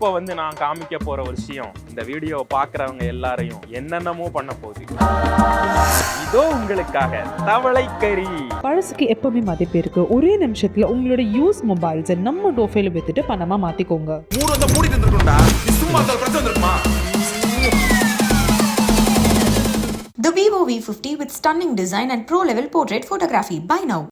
இப்போ வந்து நான் காமிக்க போற ஒரு விஷயம் இந்த வீடியோ பார்க்குறவங்க எல்லாரையும் என்னென்னமோ பண்ண போகுது. இதோ உங்களுக்காக தவளைக்கறி. பழசுக்கு எப்பவுமே மதிப்பு இருக்கு. ஒரே நிமிஷத்துல உங்களோட யூஸ் மொபைல்ஸை நம்ம டோஃபைல வித்துட்டு பணமா மாத்திக்கோங்க. மூடு வந்தா மூடிட்டு இருந்திருக்கும்டா சும்மா பிரச்சனை வந்திருக்குமா? The Vivo V50 with stunning design and pro level portrait photography. Buy now.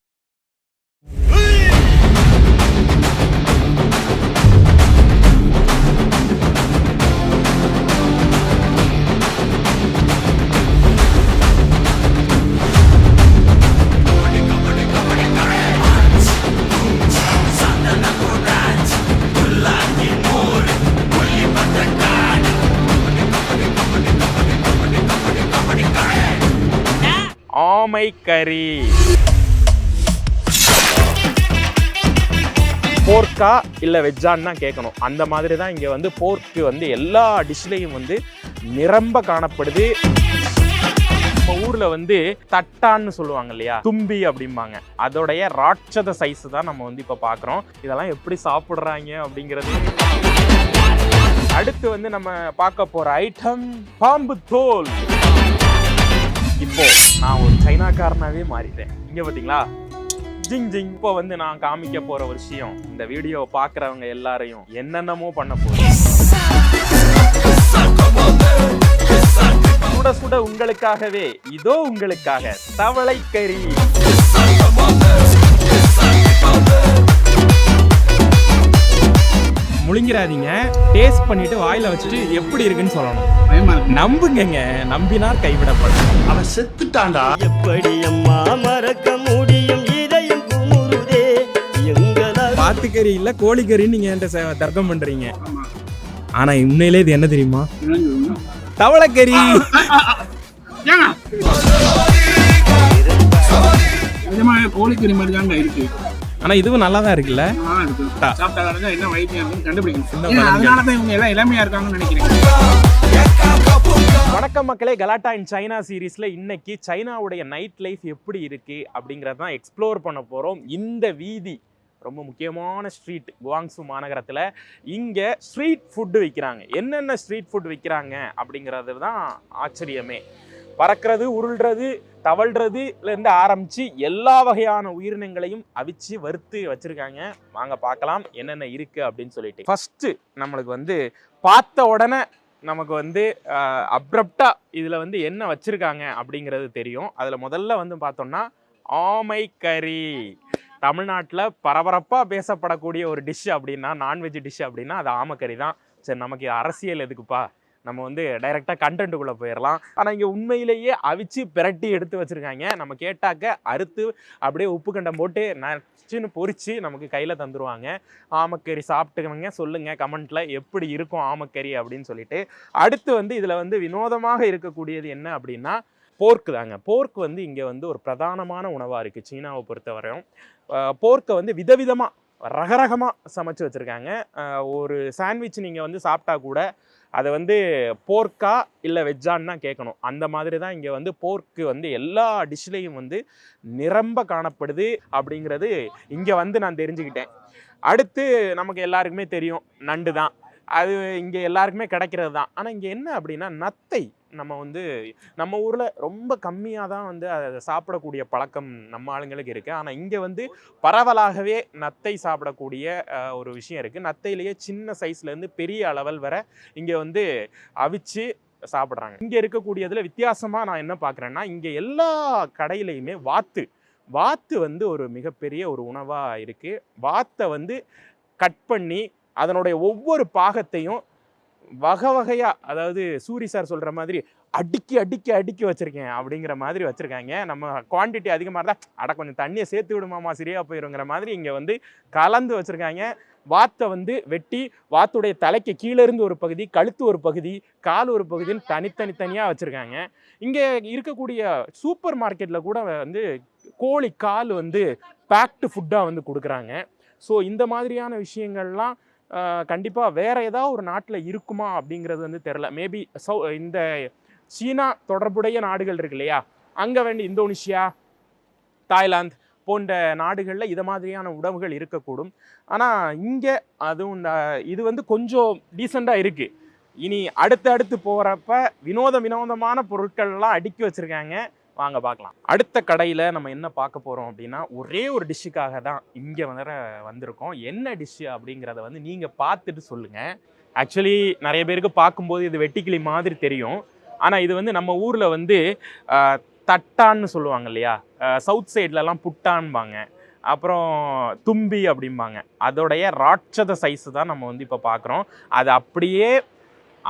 ஆமை கறி போர்க்கா இல்லை வெஜ்ஜான்னு தான் கேட்கணும் அந்த மாதிரி தான் இங்கே வந்து போர்க்கு வந்து எல்லா டிஷ்லேயும் வந்து நிரம்ப காணப்படுது. நம்ம ஊரில் வந்து தட்டான்னு சொல்லுவாங்க இல்லையா? தும்பி அப்படிம்பாங்க. அதோடைய ராட்சத சைஸ் தான் நம்ம வந்து இப்போ பார்க்குறோம் இதெல்லாம் எப்படி சாப்பிட்றாங்க அப்படிங்கிறது. அடுத்து வந்து நம்ம பார்க்க போகிற ஐட்டம் பாம்பு தோல். இப்போ நான் ஒரு சைனாக்காரனாவே மாறிட்டேன். இங்க பாத்தீங்களா? ஜிங் ஜிங். இப்போ வந்து நான் காமிக்க போற ஒரு விஷயம் இந்த வீடியோ பாக்குறவங்க எல்லாரையும் என்னென்னமோ பண்ண போகுது. சுட சுட உங்களுக்காகவே இதோ உங்களுக்காக தவளைக்கறி. முழுங்கிறாதீங்க டேஸ்ட் பண்ணிட்டு வாயில வச்சுட்டு எப்படி இருக்குன்னு சொல்லணும். நம்புங்கங்க. நம்பினார் கைவிடப்படும். அவன் செத்துட்டான்டா. எப்படி அம்மா மறக்க முடியும்? இதயம் குமுறுதே. பாத்துக்கறி இல்ல கோழிக்கறின்னு நீங்க என்கிட்ட ச- தர்க்கம் பண்றீங்க. ஆனா உண்மையிலே இது என்ன தெரியுமா? தவளைக்கறி. கோழிக்கறி மாதிரி தாங்க இருக்கு. ஆனா இதுவும் நல்லா தான் இருக்குல்ல சாப்பிட்டா என்ன வைத்தியம் கண்டுபிடிக்கணும். சின்ன ஏன்னா, பழங்கள். அதனால தான் இவங்க எல்லாம் இளமையா இருக்காங்கன்னு நினைக்கிறேன். வணக்கம் மக்களே கலாட்டா இன் சைனா சீரீஸ்ல இன்னைக்கு சைனாவுடைய நைட் லைஃப் எப்படி இருக்கு அப்படிங்கறத தான் எக்ஸ்ப்ளோர் பண்ண போறோம். இந்த வீதி ரொம்ப முக்கியமான ஸ்ட்ரீட் குவாங்சு மாநகரத்தில் இங்கே ஸ்ட்ரீட் ஃபுட்டு விற்கிறாங்க என்னென்ன ஸ்ட்ரீட் ஃபுட் விற்கிறாங்க அப்படிங்கிறது தான் ஆச்சரியமே. பறக்கிறது உருள்றது தவழ்றதுலேருந்து ஆரம்பித்து எல்லா வகையான உயிரினங்களையும் அவிச்சு வறுத்து வச்சுருக்காங்க. வாங்க பார்க்கலாம் என்னென்ன இருக்குது அப்படின்னு சொல்லிட்டு. ஃபஸ்ட்டு நம்மளுக்கு வந்து பார்த்த உடனே நமக்கு வந்து அப்ரப்டாக இதில் வந்து என்ன வச்சுருக்காங்க அப்படிங்கிறது தெரியும். அதில் முதல்ல வந்து பார்த்தோம்னா ஆமை கறி தமிழ்நாட்டில் பரபரப்பாக பேசப்படக்கூடிய ஒரு டிஷ் அப்படின்னா நான்வெஜ் டிஷ் அப்படின்னா அது ஆமைக்கறி தான். சரி நமக்கு அரசியல் எதுக்குப்பா? நம்ம வந்து டைரெக்டாக கண்டென்ட்டுக்குள்ளே போயிடலாம் ஆனால் இங்கே உண்மையிலேயே அவிச்சு பிரட்டி எடுத்து வச்சுருக்காங்க. நம்ம கேட்டாக்க அறுத்து அப்படியே உப்பு கண்டம் போட்டு நச்சுன்னு பொறிச்சு நமக்கு கையில் தந்துடுவாங்க ஆமக்கறி சாப்பிட்டுக்கணுங்க சொல்லுங்கள் கமெண்ட்டில் எப்படி இருக்கும் ஆமக்கறி அப்படின்னு சொல்லிட்டு. அடுத்து வந்து இதில் வந்து வினோதமாக இருக்கக்கூடியது என்ன அப்படின்னா போர்க்கு தாங்க. போர்க் வந்து இங்கே வந்து ஒரு பிரதானமான உணவாக இருக்குது சீனாவை பொறுத்தவரையும். போர்க்கை வந்து விதவிதமாக ரகரகமாக சமைச்சு வச்சுருக்காங்க. ஒரு சாண்ட்விச் நீங்கள் வந்து சாப்பிட்டா கூட அதை வந்து போர்க்கா இல்லை வெஜ்ஜான்னு தான் கேட்கணும். அந்த மாதிரி தான் இங்கே வந்து போர்க்கு வந்து எல்லா டிஷ்லேயும் வந்து நிரம்ப காணப்படுது அப்படிங்கிறது இங்கே வந்து நான் தெரிஞ்சுக்கிட்டேன். அடுத்து நமக்கு எல்லாருக்குமே தெரியும் நண்டு தான். அது இங்கே எல்லாருக்குமே கிடைக்கிறது தான். ஆனால் இங்கே என்ன அப்படின்னா நத்தை. நம்ம வந்து நம்ம ஊரில் ரொம்ப கம்மியாக தான் வந்து அதை சாப்பிடக்கூடிய பழக்கம் நம்ம ஆளுங்களுக்கு இருக்குது ஆனால் இங்கே வந்து பரவலாகவே நத்தை சாப்பிடக்கூடிய ஒரு விஷயம் இருக்குது நத்தையிலேயே சின்ன சைஸ்லேருந்து பெரிய அளவில் வர இங்கே வந்து அவிச்சு சாப்பிட்றாங்க. இங்கே இருக்கக்கூடியதில் வித்தியாசமாக நான் என்ன பார்க்குறேன்னா இங்கே எல்லா கடையிலையுமே வாத்து வாத்து வந்து ஒரு மிகப்பெரிய ஒரு உணவாக இருக்குது வாத்தை வந்து கட் பண்ணி அதனுடைய ஒவ்வொரு பாகத்தையும் வகை வகையாக அதாவது சூரி சார் சொல்கிற மாதிரி அடுக்கி அடுக்கி அடுக்கி வச்சுருக்கேன் அப்படிங்கிற மாதிரி வச்சுருக்காங்க. நம்ம குவான்டிட்டி அதிகமாக இருந்தால் அட கொஞ்சம் தண்ணியை சேர்த்து விடுமாமா சரியாக போயிருங்கிற மாதிரி இங்கே வந்து கலந்து வச்சுருக்காங்க. வாத்தை வந்து வெட்டி வாத்துடைய தலைக்கு கீழே இருந்து ஒரு பகுதி கழுத்து ஒரு பகுதி கால் ஒரு பகுதின்னு தனித்தனித்தனியாக வச்சுருக்காங்க. இங்கே இருக்கக்கூடிய சூப்பர் மார்க்கெட்டில் கூட வந்து கோழி கால் வந்து பேக்டு ஃபுட்டாக வந்து கொடுக்குறாங்க. ஸோ இந்த மாதிரியான விஷயங்கள்லாம் கண்டிப்பாக வேறு ஏதாவது ஒரு நாட்டில் இருக்குமா அப்படிங்கிறது வந்து தெரில மேபி சௌ இந்த சீனா தொடர்புடைய நாடுகள் இருக்கு இல்லையா? அங்கே வேண்டி இந்தோனேஷியா தாய்லாந்து போன்ற நாடுகளில் இதை மாதிரியான உணவுகள் இருக்கக்கூடும். ஆனால் இங்கே அதுவும் இந்த இது வந்து கொஞ்சம் டீசெண்டாக இருக்குது இனி அடுத்து அடுத்து போகிறப்ப வினோத வினோதமான பொருட்கள்லாம் அடுக்கி வச்சுருக்காங்க. வாங்க பார்க்கலாம். அடுத்த கடையில் நம்ம என்ன பார்க்க போகிறோம் அப்படின்னா ஒரே ஒரு டிஷ்ஷுக்காக தான் இங்கே வந்து வந்திருக்கோம். என்ன டிஷ்ஷு அப்படிங்கிறத வந்து நீங்கள் பார்த்துட்டு சொல்லுங்கள் ஆக்சுவலி நிறைய பேருக்கு பார்க்கும்போது இது வெட்டிக்கிளி மாதிரி தெரியும். ஆனால் இது வந்து நம்ம ஊரில் வந்து தட்டான்னு சொல்லுவாங்க இல்லையா? சவுத் சைட்லலாம் புட்டான்பாங்க. அப்புறம் தும்பி அப்படிம்பாங்க. அதோடைய ராட்சத சைஸு தான் நம்ம வந்து இப்போ பார்க்குறோம். அது அப்படியே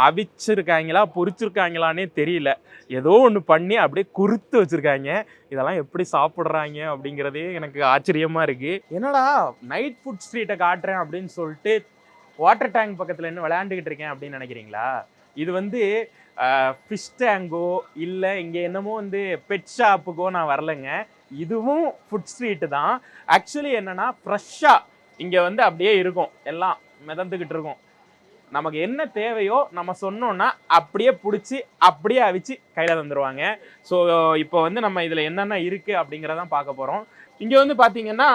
அவிச்சிருக்காங்களா பொரிச்சிருக்காங்களானே தெரியல. ஏதோ ஒன்று பண்ணி அப்படியே குறுத்து வச்சுருக்காங்க. இதெல்லாம் எப்படி சாப்பிட்றாங்க அப்படிங்கிறதே எனக்கு ஆச்சரியமாக இருக்குது என்னடா நைட் ஃபுட் ஸ்ட்ரீட்டை காட்டுறேன் அப்படின்னு சொல்லிட்டு வாட்டர் டேங்க் பக்கத்தில் இன்னும் விளையாண்டுக்கிட்டு இருக்கேன் அப்படின்னு நினைக்கிறீங்களா? இது வந்து ஃபிஷ் டேங்கோ இல்லை இங்கே என்னமோ வந்து பெட் ஷாப்புக்கோ நான் வரலைங்க. இதுவும் ஃபுட் ஸ்ட்ரீட்டு தான். ஆக்சுவலி என்னென்னா ஃப்ரெஷ்ஷாக இங்கே வந்து அப்படியே இருக்கும். எல்லாம் மிதந்துக்கிட்டு இருக்கும். நமக்கு என்ன தேவையோ நம்ம சொன்னோன்னா அப்படியே பிடிச்சி அப்படியே அவிச்சு கையில் தந்துடுவாங்க ஸோ இப்போ வந்து நம்ம இதில் என்னென்ன இருக்குது அப்படிங்கிறதான் பார்க்க போகிறோம் இங்கே வந்து பார்த்தீங்கன்னா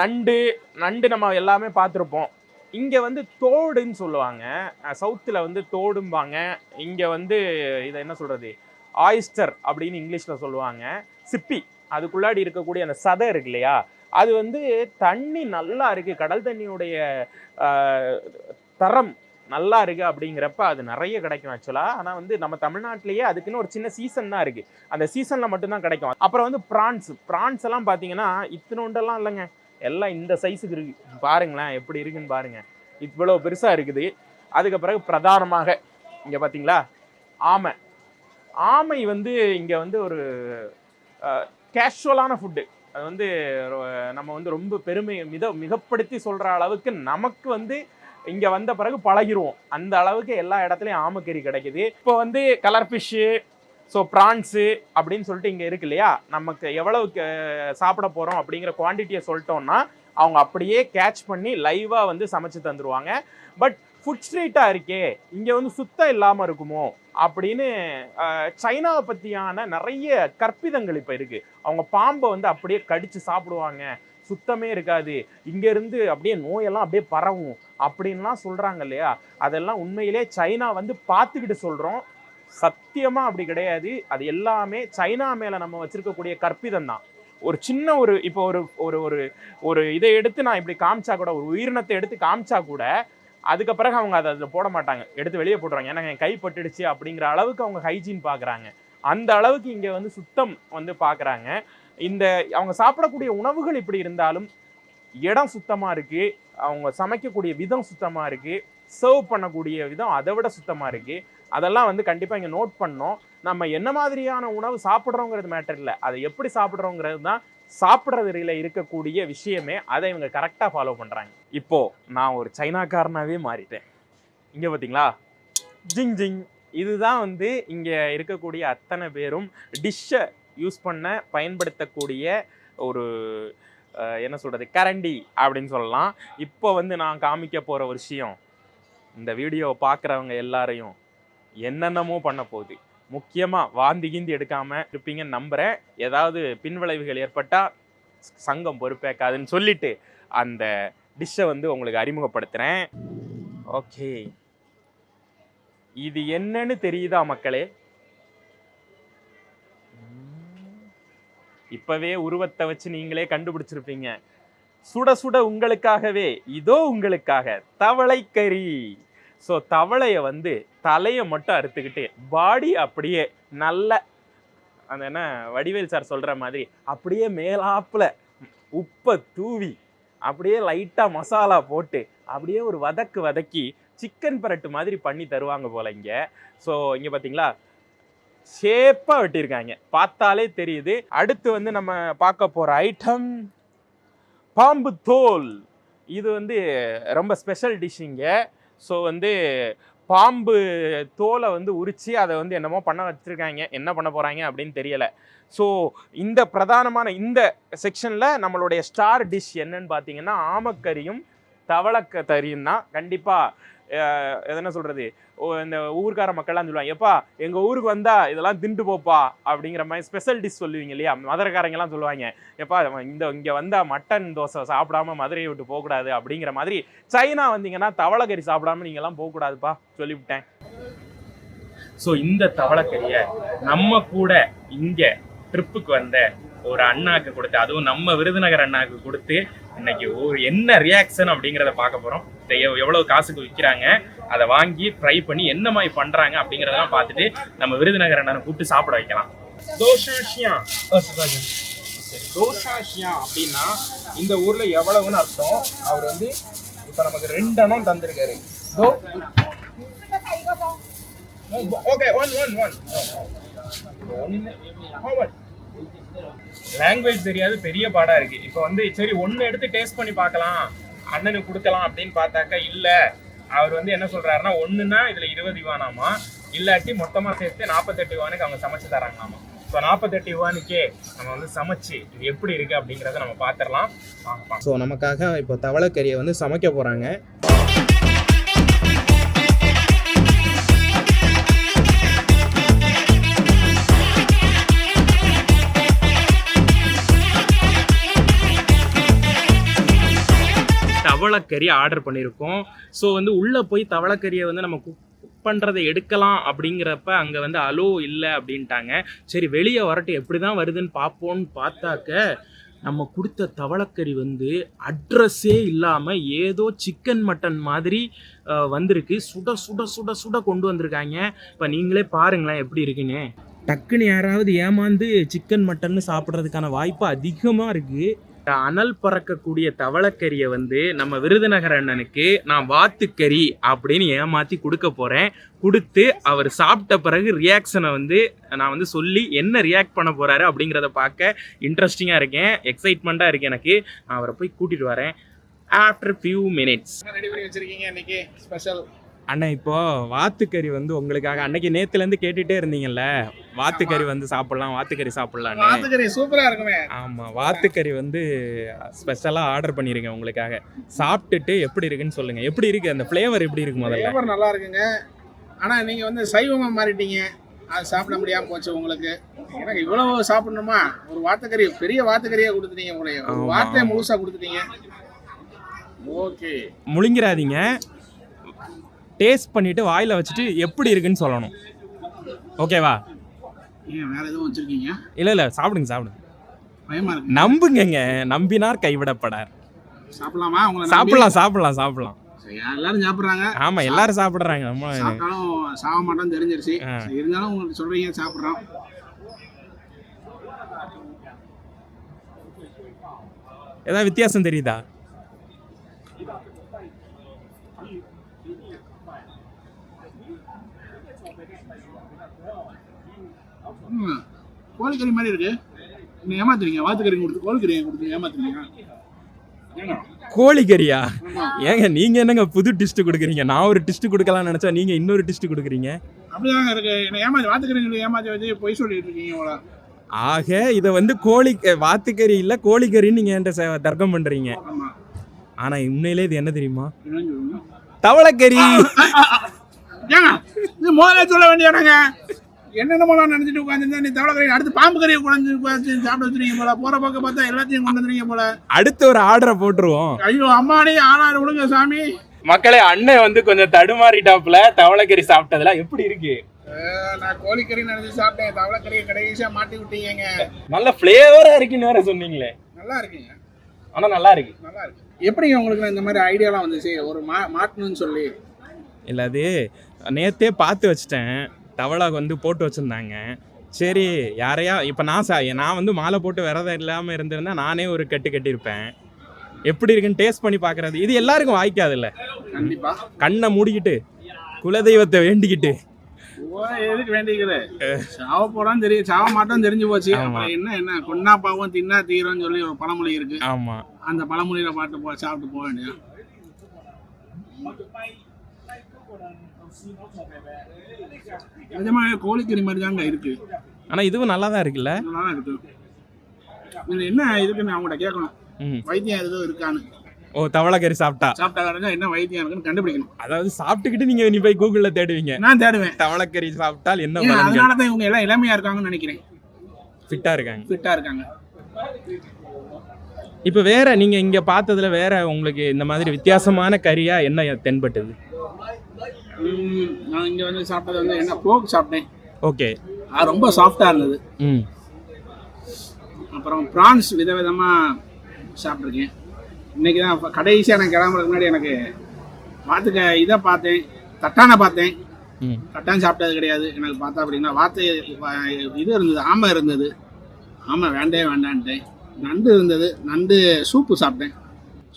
நண்டு நண்டு நம்ம எல்லாமே பார்த்துருப்போம். இங்கே வந்து தோடுன்னு சொல்லுவாங்க. சவுத்தில் வந்து தோடும்பாங்க. இங்கே வந்து இதை என்ன சொல்கிறது ஆயிஸ்டர் அப்படின்னு இங்கிலீஷில் சொல்லுவாங்க. சிப்பி அதுக்குள்ளாடி இருக்கக்கூடிய அந்த சதை இருக்கு இல்லையா? அது வந்து தண்ணி நல்லா இருக்குது கடல் தண்ணியுடைய தரம் நல்லா இருக்கு அப்படிங்கிறப்ப அது நிறைய கிடைக்கும் ஆக்சுவலாக ஆனால் வந்து நம்ம தமிழ்நாட்டிலேயே அதுக்குன்னு ஒரு சின்ன சீசன் தான் இருக்குது அந்த சீசனில் மட்டும்தான் கிடைக்கும். அப்புறம் வந்து ப்ரான்ஸ். ப்ரான்ஸ் எல்லாம் பார்த்தீங்கன்னா இத்தனோண்டெல்லாம் இல்லைங்க. எல்லாம் இந்த சைஸுக்கு இருக்கு. பாருங்களேன் எப்படி இருக்குன்னு பாருங்க. இவ்வளோ பெருசாக இருக்குது. அதுக்கு பிறகு பிரதானமாக இங்கே பார்த்தீங்களா ஆமை. ஆமை வந்து இங்கே வந்து ஒரு கேஷுவலான ஃபுட்டு அது வந்து ரொ- நம்ம வந்து ரொம்ப பெருமை மித மிகப்படுத்தி சொல்கிற அளவுக்கு நமக்கு வந்து இங்கே வந்த பிறகு பழகிருவோம். அந்த அளவுக்கு எல்லா இடத்துலையும் ஆமக்கறி கிடைக்குது. இப்போ வந்து கலர் ஃபிஷ்ஷு ஸோ ப்ரான்ஸு அப்படின்னு சொல்லிட்டு இங்கே இருக்கு இல்லையா? நமக்கு எவ்வளவுக்கு சாப்பிட போகிறோம் அப்படிங்கிற குவான்டிட்டியை சொல்லிட்டோம்னா அவங்க அப்படியே கேட்ச் பண்ணி லைவாக வந்து சமைச்சு தந்துடுவாங்க பட் ஃபுட் ஸ்ட்ரீட்டாக இருக்கே இங்கே வந்து சுத்தம் இல்லாமல் இருக்குமோ அப்படின்னு சைனாவை பற்றியான நிறைய கற்பிதங்கள் இப்போ இருக்குது அவங்க பாம்பை வந்து அப்படியே கடித்து சாப்பிடுவாங்க. சுத்தமே இருக்காது. இங்கேருந்து அப்படியே நோயெல்லாம் அப்படியே பரவும் அப்படின்லாம் சொல்கிறாங்க இல்லையா? அதெல்லாம் உண்மையிலே சைனா வந்து பார்த்துக்கிட்டு சொல்கிறோம் சத்தியமாக அப்படி கிடையாது. அது எல்லாமே சைனா மேலே நம்ம வச்சுருக்கக்கூடிய கற்பிதம் தான். ஒரு சின்ன ஒரு இப்போ ஒரு ஒரு ஒரு ஒரு இதை எடுத்து நான் இப்படி காமிச்சா கூட ஒரு உயிரினத்தை எடுத்து காமிச்சா கூட அதுக்கு பிறகு அவங்க அதை அதில் போட மாட்டாங்க. எடுத்து வெளியே போட்டுருவாங்க. ஏன்னா என் கை பட்டுடுச்சு அப்படிங்கிற அளவுக்கு அவங்க ஹைஜீன் பார்க்குறாங்க. அந்த அளவுக்கு இங்கே வந்து சுத்தம் வந்து பார்க்குறாங்க இந்த அவங்க சாப்பிடக்கூடிய உணவுகள் இப்படி இருந்தாலும் இடம் சுத்தமாக இருக்குது அவங்க சமைக்கக்கூடிய விதம் சுத்தமாக இருக்குது சர்வ் பண்ணக்கூடிய விதம் அதை விட சுத்தமாக இருக்குது அதெல்லாம் வந்து கண்டிப்பாக இங்கே நோட் பண்ணோம். நம்ம என்ன மாதிரியான உணவு சாப்பிட்றோங்கிறது மேட்டர் இல்லை. அதை எப்படி சாப்பிட்றோங்கிறது தான் சாப்பிட்றதுல இருக்கக்கூடிய விஷயமே அதை இவங்க கரெக்டாக ஃபாலோ பண்ணுறாங்க இப்போது நான் ஒரு சைனாக்காரனாகவே மாறிட்டேன். இங்கே பார்த்தீங்களா ஜிங் ஜிங். இதுதான் வந்து இங்கே இருக்கக்கூடிய அத்தனை பேரும் டிஷ்ஷை யூஸ் பண்ண பயன்படுத்தக்கூடிய ஒரு என்ன சொல்கிறது கரண்டி அப்படின்னு சொல்லலாம். இப்போ வந்து நான் காமிக்க போகிற ஒரு விஷயம். இந்த வீடியோவை பார்க்குறவங்க எல்லாரையும் என்னென்னமோ பண்ண போகுது. முக்கியமாக வாந்தி கீந்தி எடுக்காமல் இருப்பீங்கன்னு நம்புகிறேன் ஏதாவது பின்விளைவுகள் ஏற்பட்டால் சங்கம் பொறுப்பேற்காதுன்னு சொல்லிட்டு அந்த டிஷ்ஷை வந்து உங்களுக்கு அறிமுகப்படுத்துகிறேன் ஓகே இது என்னன்னு தெரியுதா மக்களே? இப்பவே உருவத்தை வச்சு நீங்களே கண்டுபிடிச்சிருப்பீங்க. சுட சுட உங்களுக்காகவே இதோ உங்களுக்காக தவளைக்கறி. ஸோ தவளையை வந்து தலையை மட்டும் அறுத்துக்கிட்டு பாடி அப்படியே நல்ல அந்த என்ன வடிவேல் சார் சொல்கிற மாதிரி அப்படியே மேலாப்பில் உப்பை தூவி அப்படியே லைட்டாக மசாலா போட்டு அப்படியே ஒரு வதக்கு வதக்கி சிக்கன் பரட்டு மாதிரி பண்ணி தருவாங்க போல இங்கே. ஸோ இங்கே பார்த்தீங்களா ஷேப்பாக வெட்டியிருக்காங்க. பார்த்தாலே தெரியுது. அடுத்து வந்து நம்ம பார்க்க போகிற ஐட்டம் பாம்பு தோல். இது வந்து ரொம்ப ஸ்பெஷல் டிஷ்ஷிங்க ஸோ வந்து பாம்பு தோலை வந்து உரித்து அதை வந்து என்னமோ பண்ண வச்சுருக்காங்க. என்ன பண்ண போகிறாங்க அப்படின்னு தெரியலை. ஸோ இந்த பிரதானமான இந்த செக்ஷனில் நம்மளுடைய ஸ்டார் டிஷ் என்னன்னு பார்த்தீங்கன்னா ஆமக்கறியும் தவளக்க தறின்னா கண்டிப்பாக என்ன சொல்கிறது இந்த ஊர்க்கார மக்கள்லாம் சொல்லுவாங்க எப்பா எங்கள் ஊருக்கு வந்தால் இதெல்லாம் திண்டு போப்பா அப்படிங்கிற மாதிரி ஸ்பெஷல் டிஷ் சொல்லுவீங்க இல்லையா? மதுரைக்காரங்கெல்லாம் சொல்லுவாங்க எப்பா இந்த இங்கே வந்தால் மட்டன் தோசை சாப்பிடாம மதுரையை விட்டு போகக்கூடாது அப்படிங்கிற மாதிரி சைனா வந்தீங்கன்னா தவளைக்கறி சாப்பிடாம நீங்கள்லாம் போகக்கூடாதுப்பா சொல்லிவிட்டேன். ஸோ இந்த தவளைக்கறியை நம்ம கூட இங்கே ட்ரிப்புக்கு வந்த ஒரு அண்ணாக்கு கொடுத்து அதுவும் நம்ம விருதுநகர் அண்ணாக்கு கொடுத்து இன்னைக்கு ஒரு என்ன ரியாக்ஷன் அப்படிங்கிறத பார்க்க போகிறோம் எவ்வளவு காசுக்கு விற்கிறாங்க அதை வாங்கி ஃப்ரை பண்ணி என்ன மாதிரி பண்ணுறாங்க அப்படிங்கிறதெல்லாம் பார்த்துட்டு நம்ம விருதுநகர் அண்ணனை கூப்பிட்டு சாப்பிட வைக்கலாம். தோஷாஷியா தோஷாஷியா அப்படின்னா இந்த ஊர்ல எவ்வளவுன்னு அர்த்தம். அவர் வந்து இப்போ நமக்கு ரெண்டு அண்ணம் தந்திருக்காரு. Okay one one one language தெரியாது பெரிய பாடாக இருக்குது இப்போ வந்து சரி ஒன்று எடுத்து டேஸ்ட் பண்ணி பார்க்கலாம். அண்ணனுக்கு கொடுக்கலாம் அப்படின்னு பார்த்தாக்கா இல்லை. அவர் வந்து என்ன சொல்கிறாருன்னா ஒன்றுனா இதில் இருபது யுவானாமா? இல்லாட்டி மொத்தமாக சேர்த்து நாற்பத்தெட்டு யுவானுக்கு அவங்க சமைச்சு தராங்களாமா? ஸோ நாற்பத்தெட்டு யுவானுக்கே நம்ம வந்து சமைச்சு இது எப்படி இருக்குது அப்படிங்கிறத நம்ம பார்த்துடலாம். ஸோ நமக்காக இப்போ தவளைக்கறியை வந்து சமைக்க போகிறாங்க தவளைக்கறி ஆர்டர் பண்ணியிருக்கோம். ஸோ வந்து உள்ளே போய் தவளைக்கறியை வந்து நம்ம குக் பண்ணுறதை எடுக்கலாம் அப்படிங்கிறப்ப அங்கே வந்து அலோ இல்லை அப்படின்ட்டாங்க. சரி வெளியே வரட்டும். எப்படி தான் வருதுன்னு பார்ப்போன்னு பார்த்தாக்க நம்ம கொடுத்த தவளைக்கறி வந்து அட்ரஸே இல்லாமல் ஏதோ சிக்கன் மட்டன் மாதிரி வந்திருக்கு. சுட சுட சுட சுட கொண்டு வந்திருக்காங்க. இப்போ நீங்களே பாருங்களேன் எப்படி இருக்குன்னு. டக்குன்னு யாராவது ஏமாந்து சிக்கன் மட்டன்னு சாப்பிட்றதுக்கான வாய்ப்பு அதிகமாக இருக்குது அனல் பறக்கக்கூடிய தவளக்கறியை வந்து நம்ம விருதுநகர் அண்ணனுக்கு நான் வாத்துக்கறி அப்படின்னு ஏமாற்றி கொடுக்க போகிறேன் கொடுத்து அவர் சாப்பிட்ட பிறகு ரியாக்ஷனை வந்து நான் வந்து சொல்லி என்ன ரியாக்ட் பண்ண போகிறாரு அப்படிங்கிறத பார்க்க இன்ட்ரெஸ்டிங்காக இருக்கேன். எக்ஸைட்மெண்ட்டாக இருக்கேன் எனக்கு. நான் அவரை போய் கூட்டிகிட்டு வரேன். ஆஃப்டர் ஃபியூ மினிட்ஸ் ரெடி பண்ணி வச்சுருக்கீங்க இன்றைக்கி ஸ்பெஷல் அண்ணா இப்போ வாத்துக்கறி வந்து உங்களுக்காக அன்னைக்கு நேத்துலேருந்து கேட்டுட்டே இருந்தீங்கல்ல? வாத்துக்கறி வந்து சாப்பிடலாம் வாத்துக்கறி சாப்பிடலான்னு. வாத்துக்கறி சூப்பரா இருக்குமே. ஆமாம் வாத்துக்கறி வந்து ஸ்பெஷலாக ஆர்டர் பண்ணியிருக்கேன் உங்களுக்காக. சாப்பிட்டுட்டு எப்படி இருக்குன்னு சொல்லுங்கள் எப்படி இருக்கு? அந்த ஃப்ளேவர் எப்படி இருக்கு முதல்ல? ஃப்ளேவர் நல்லா இருக்குங்க. ஆனா நீங்க வந்து சைவமா மாறிட்டீங்க. அது சாப்பிட முடியாம போச்சு உங்களுக்கு. எனக்கு இவ்வளவு சாப்பிடணுமா? ஒரு வாத்துக்கறி பெரிய வாத்துக்கறியா கொடுத்துட்டீங்க உங்களை ஒரு ஆமா. வார்த்தையை முழுசா கொடுத்துட்டீங்க. ஓகே. முழுங்கிறாதீங்க. டேஸ்ட் பண்ணிட்டு வாயில் வச்சுட்டு எப்படி இருக்குன்னு சொல்லணும். ஓகேவா? வேற எதுவும் வச்சிருக்கீங்க? இல்லை இல்லை சாப்பிடுங்க சாப்பிடுங்க. நம்புங்கங்க நம்பினார் கைவிடப்படார். சாப்பிடலாமா? சாப்பிடலாம் சாப்பிடலாம் சாப்பிடலாம். எல்லாரும் சாப்பிடுறாங்க. ஆமாம் எல்லாரும் சாப்பிட்றாங்க நம்ம சாப்பிட்டாலும் மாட்டோம் தெரிஞ்சிருச்சு. இருந்தாலும் உங்களுக்கு சொல்றீங்க சாப்பிட்றோம். ஏதாவது வித்தியாசம் தெரியுதா? ம். கோழிக்கறி மாதிரி இருக்கு. நீ ஏமாத்துறீங்க வாத்துக்கறி கொடுத்து கோழிக்கறி கொடுத்து ஏமாத்துறீங்க. கோழிக்கறியா. ஏங்க நீங்கள் என்னங்க புது டிஸ்ட் கொடுக்குறீங்க? நான் ஒரு டிஸ்ட் கொடுக்கலாம்னு நினச்சா நீங்கள் இன்னொரு டிஸ்ட் கொடுக்குறீங்க? அப்படிதாங்க இருக்கு. என்ன ஏமாத்தி வாத்துக்கறி ஏமாத்தி வச்சு பொய் சொல்லிட்டு இருக்கீங்க ஆக இதை வந்து கோழி வாத்துக்கறி இல்லை கோழிக்கறின்னு நீங்கள் என்கிட்ட தர்க்கம் பண்ணுறீங்க ஆனால் உண்மையிலே இது என்ன தெரியுமா? தவளைக்கறி! ஏங்க இது முதல்ல சொல்ல வேண்டியவனங்க என்னென்னமோ நினைச்சிட்டு உட்காந்துருந்தா நீ தவளை அடுத்து பாம்பு கறியை குழந்தை உட்காந்து சாப்பிட வச்சுருங்க போல போற பக்கம் பார்த்தா எல்லாத்தையும் கொண்டு வந்துருங்க போல. அடுத்து ஒரு ஆர்டரை போட்டுருவோம். ஐயோ அம்மாடி ஆளாறு விடுங்க சாமி. மக்களே அண்ணன் வந்து கொஞ்சம் தடுமாறிட்டாப்புல தவளைக்கறி சாப்பிட்டதுல எப்படி இருக்கு? நான் கோழிக்கறி நினைச்சு சாப்பிட்டேன். தவளை கறியை கடைசியா மாட்டி விட்டீங்க நல்ல ஃப்ளேவரா இருக்குன்னு வேற சொன்னீங்களே. நல்லா இருக்குங்க. ஆனா நல்லா இருக்கு. நல்லா இருக்கு. எப்படிங்க உங்களுக்கு இந்த மாதிரி ஐடியாலாம் வந்துச்சு? ஒரு மா மாட்டணும்னு சொல்லி. இல்ல அது நேத்தே பார்த்து வச்சிட்டேன். தவளை வந்து போட்டு வச்சிருந்தாங்க. சரி யாரையா இப்போ நான் சா நான் வந்து மாலை போட்டு விரதம் இல்லாமல் இருந்திருந்தா நானே ஒரு கட்டு கட்டியிருப்பேன். எப்படி இருக்குன்னு டேஸ்ட் பண்ணி பார்க்கறது இது எல்லாருக்கும் வாய்க்காதுல்ல. கண்டிப்பா. கண்ணை மூடிக்கிட்டு குலதெய்வத்தை வேண்டிக்கிட்டு. எதுக்கு வேண்டிக்கிறது சாவ போறான்னு தெரியும் சாவ மாட்டோம் தெரிஞ்சு போச்சு. ஆமா. என்ன என்ன? கொன்னா பாவம் தின்னா தீரோன்னு சொல்லி ஒரு பழமொழி இருக்கு. ஆமாம் அந்த பழமொழியில பாட்டு போ சாப்பிட்டு போக வேண்டியது நிஜமாவே கோழிக்கறி மாதிரி தாங்க இருக்கு. ஆனால் இதுவும் நல்லா தான் இருக்குல்ல? நல்லா இருக்கு. இதுல என்ன இருக்குன்னு அவங்கள்ட்ட கேட்கணும். வைத்தியம் எதுவும் இருக்கான்னு. ஓ தவளைக்கறி சாப்பிட்டா? சாப்பிட்டா என்ன வைத்தியம் இருக்குன்னு கண்டுபிடிக்கணும். அதாவது சாப்பிட்டுக்கிட்டு நீங்க நீ போய் கூகுள்ல தேடுவீங்க. நான் தேடுவேன். தவளைக்கறி சாப்பிட்டால் என்ன அதனால தான் இவங்க எல்லாம் இளமையா இருக்காங்கன்னு நினைக்கிறேன். ஃபிட்டா இருக்காங்க. ஃபிட்டா இருக்காங்க. இப்போ வேற நீங்க இங்க பார்த்ததுல வேற உங்களுக்கு இந்த மாதிரி வித்தியாசமான கறியா என்ன தென்பட்டது? நான் இங்க வந்து சாப்பிட்டது வந்து என்ன போக் சாப்பிட்டேன். ஓகே அது ரொம்ப சாஃப்டா இருந்தது. ம். அப்புறம் ப்ரான்ஸ் விதவிதமா சாப்பிட்ருக்கேன் இன்னைக்கு தான் கடைசியாக நான் கிளம்புறதுக்கு முன்னாடி எனக்கு வாத்துக்க இதை பார்த்தேன் தட்டானை பார்த்தேன். தட்டான் சாப்பிட்டது கிடையாது. எனக்கு பார்த்தா அப்படின்னா வாத்து வ- இது இருந்தது ஆமை இருந்தது. ஆமை வேண்டே வேண்டான்ட்டேன். நண்டு இருந்தது நண்டு சூப்பு சாப்பிட்டேன்.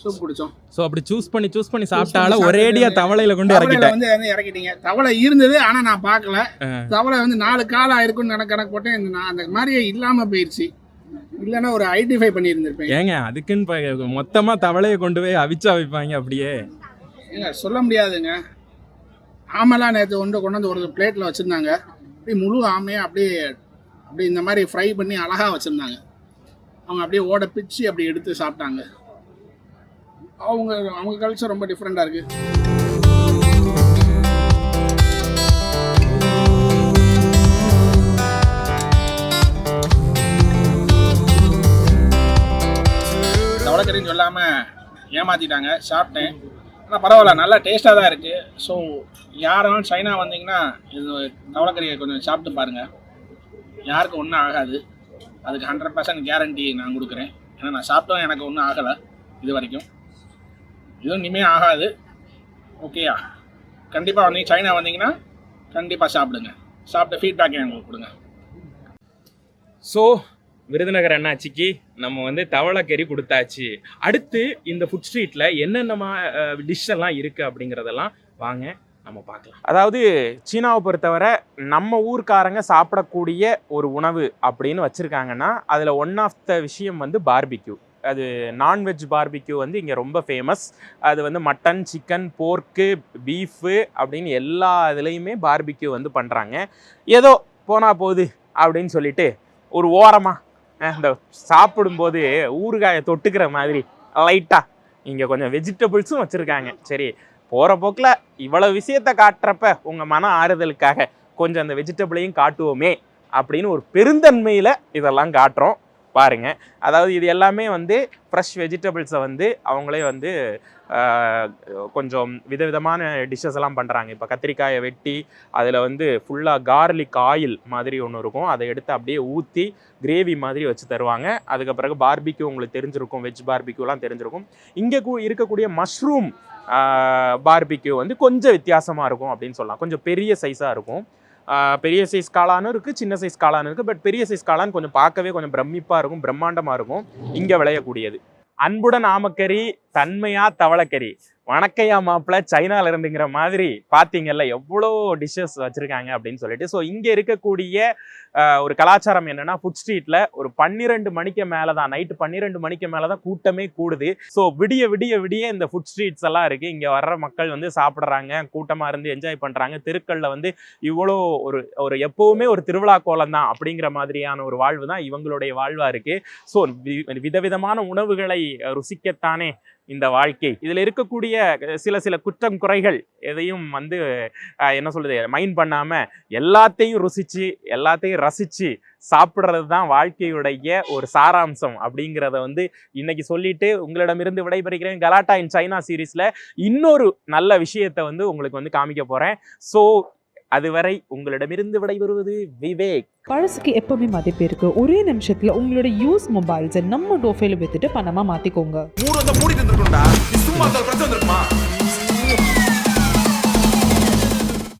சூப் குடித்தோம் ஸோ அப்படி சூஸ் பண்ணி சூஸ் பண்ணி சாப்பிட்டால ஒரேடியா தவளையில கொண்டு இறக்கிட்டேன். வந்து இறக்கிட்டீங்க தவளை இருந்தது ஆனால் நான் பார்க்கல. தவளை வந்து நாலு காலம் ஆயிருக்கும்னு எனக்கு கணக்கு போட்டேன். நான் அந்த மாதிரியே இல்லாமல் போயிடுச்சு இல்லைன்னா ஒரு ஐடென்டிஃபை பண்ணியிருந்திருப்பேன். ஏங்க அதுக்குன்னு ப- மொத்தமா தவளையை கொண்டு போய் அவிச்சா வைப்பாங்க அப்படியே. ஏங்க சொல்ல முடியாதுங்க. ஆமெல்லாம் நேற்று ஒன்று கொண்டு வந்து ஒரு பிளேட்டில் வச்சுருந்தாங்க. அப்படியே முழு ஆமையை அப்படியே அப்படி இந்த மாதிரி ஃப்ரை பண்ணி அழகாக வச்சுருந்தாங்க. அவங்க அப்படியே ஓட பிச்சு அப்படி எடுத்து சாப்பிட்டாங்க. அவங்க அவங்க கல்ச்சர் ரொம்ப டிஃப்ரெண்ட்டாக இருக்குது தவளைக்கறின்னு சொல்லாமல் ஏமாற்றிட்டாங்க சாப்பிட்டேன். ஆனால் பரவாயில்ல நல்லா டேஸ்ட்டாக தான் இருக்குது ஸோ யாரும் சைனா வந்தீங்கன்னா இது தவளைக்கறியை கொஞ்சம் சாப்பிட்டு பாருங்கள் யாருக்கும் ஒன்றும் ஆகாது. அதுக்கு ஹண்ட்ரட் பர்சன்ட் கேரண்டி நான் கொடுக்குறேன். ஏன்னா நான் சாப்பிட்டோம் எனக்கு ஒன்றும் ஆகலை இது வரைக்கும். இதுவும் இனிமேல் ஆகாது. ஓகேயா கண்டிப்பாக வந்து சைனா வந்தீங்கன்னா கண்டிப்பாக சாப்பிடுங்க. சாப்பிட்டு ஃபீட்பேக் எனக்கு கொடுங்க. ஸோ விருதுநகர் அண்ணாச்சிக்கு நம்ம வந்து தவளைக்கறி கொடுத்தாச்சு. அடுத்து இந்த ஃபுட் ஸ்ட்ரீட்டில் என்னென்ன டிஷ் எல்லாம் இருக்குது அப்படிங்கிறதெல்லாம் வாங்க நம்ம பார்க்கலாம். அதாவது சீனாவை பொறுத்தவரை நம்ம ஊர்க்காரங்க சாப்பிடக்கூடிய ஒரு உணவு அப்படின்னு வச்சுருக்காங்கன்னா அதில் ஒன் ஆஃப் த விஷயம் வந்து பார்பிக்யூ அது நான்வெஜ் பார்பிக்யூ வந்து இங்கே ரொம்ப ஃபேமஸ் அது வந்து மட்டன் சிக்கன் போர்க்கு பீஃபு அப்படின்னு எல்லா இதுலேயுமே பார்பிக்யூ வந்து பண்ணுறாங்க ஏதோ போனால் போகுது அப்படின்னு சொல்லிட்டு ஒரு ஓரமாக இந்த சாப்பிடும்போது ஊறுகாயை தொட்டுக்கிற மாதிரி லைட்டாக இங்கே கொஞ்சம் வெஜிடபிள்ஸும் வச்சுருக்காங்க. சரி போகிற போக்கில் இவ்வளோ விஷயத்தை காட்டுறப்ப உங்கள் மன ஆறுதலுக்காக கொஞ்சம் அந்த வெஜிடபிளையும் காட்டுவோமே அப்படின்னு ஒரு பெருந்தன்மையில் இதெல்லாம் காட்டுறோம். பாருங்க. அதாவது இது எல்லாமே வந்து ஃப்ரெஷ் வெஜிடபிள்ஸை வந்து அவங்களே வந்து கொஞ்சம் விதவிதமான டிஷ்ஷஸ் எல்லாம் பண்ணுறாங்க இப்போ கத்திரிக்காயை வெட்டி அதில் வந்து ஃபுல்லாக கார்லிக் ஆயில் மாதிரி ஒன்று இருக்கும். அதை எடுத்து அப்படியே ஊற்றி கிரேவி மாதிரி வச்சு தருவாங்க. அதுக்கு பிறகு பார்பிக்யூ உங்களுக்கு தெரிஞ்சிருக்கும் வெஜ் பார்பிக்யூலாம் தெரிஞ்சிருக்கும். இங்கே கூ இருக்கக்கூடிய மஷ்ரூம் பார்பிக்யூ வந்து கொஞ்சம் வித்தியாசமாக இருக்கும் அப்படின்னு சொல்லலாம். கொஞ்சம் பெரிய சைஸாக இருக்கும். பெரிய சைஸ் காளானும் இருக்குது சின்ன சைஸ் காளானும் இருக்குது பட் பெரிய சைஸ் காளான் கொஞ்சம் பார்க்கவே கொஞ்சம் பிரமிப்பாக இருக்கும் பிரம்மாண்டமாக இருக்கும். இங்கே விளையக்கூடியது. அன்புடன் ஆமக்கறி தன்மையா தவளைக்கறி. வணக்கையா மாப்பிள்ள சைனால இருந்துங்கிற மாதிரி பார்த்தீங்கல்ல எவ்வளோ டிஷ்ஷஸ் வச்சுருக்காங்க அப்படின்னு சொல்லிட்டு. ஸோ இங்கே இருக்கக்கூடிய ஒரு கலாச்சாரம் என்னன்னா ஃபுட் ஸ்ட்ரீட்டில் ஒரு பன்னிரெண்டு மணிக்கு மேலே தான் நைட்டு பன்னிரெண்டு மணிக்கு மேலே தான் கூட்டமே கூடுது. ஸோ விடிய விடிய விடிய இந்த ஃபுட் ஸ்ட்ரீட்ஸ் எல்லாம் இருக்குது இங்கே வர்ற மக்கள் வந்து சாப்பிட்றாங்க கூட்டமாக இருந்து என்ஜாய் பண்ணுறாங்க தெருக்களில் வந்து இவ்வளோ ஒரு ஒரு எப்போவுமே ஒரு திருவிழா கோலம் தான் அப்படிங்கிற மாதிரியான ஒரு வாழ்வு தான் இவங்களுடைய வாழ்வாக இருக்குது ஸோ விதவிதமான உணவுகளை ருசிக்கத்தானே இந்த வாழ்க்கை. இதில் இருக்கக்கூடிய சில சில குற்றம் குறைகள் எதையும் வந்து என்ன சொல்கிறது மைண்ட் பண்ணாமல் எல்லாத்தையும் ருசித்து எல்லாத்தையும் ரசித்து சாப்பிட்றது தான் வாழ்க்கையுடைய ஒரு சாராம்சம் அப்படிங்கிறத வந்து இன்னைக்கு சொல்லிட்டு உங்களிடமிருந்து விடைபெறுகிறேன். கலாட்டா இன் சைனா சீரீஸில் இன்னொரு நல்ல விஷயத்தை வந்து உங்களுக்கு வந்து காமிக்க போகிறேன் ஸோ அதுவரை உங்களிடமிருந்து விடைபெறுவது விவேக். பழசுக்கு எப்பவுமே மதிப்பு இருக்கு. ஒரே நிமிஷத்துல உங்களோட யூஸ் மொபைல்ஸை நம்ம டோஃபைல வித்துட்டு பணமா மாத்திக்கோங்க.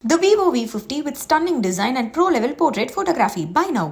The Vivo V50 with stunning design and pro level portrait photography. Buy now.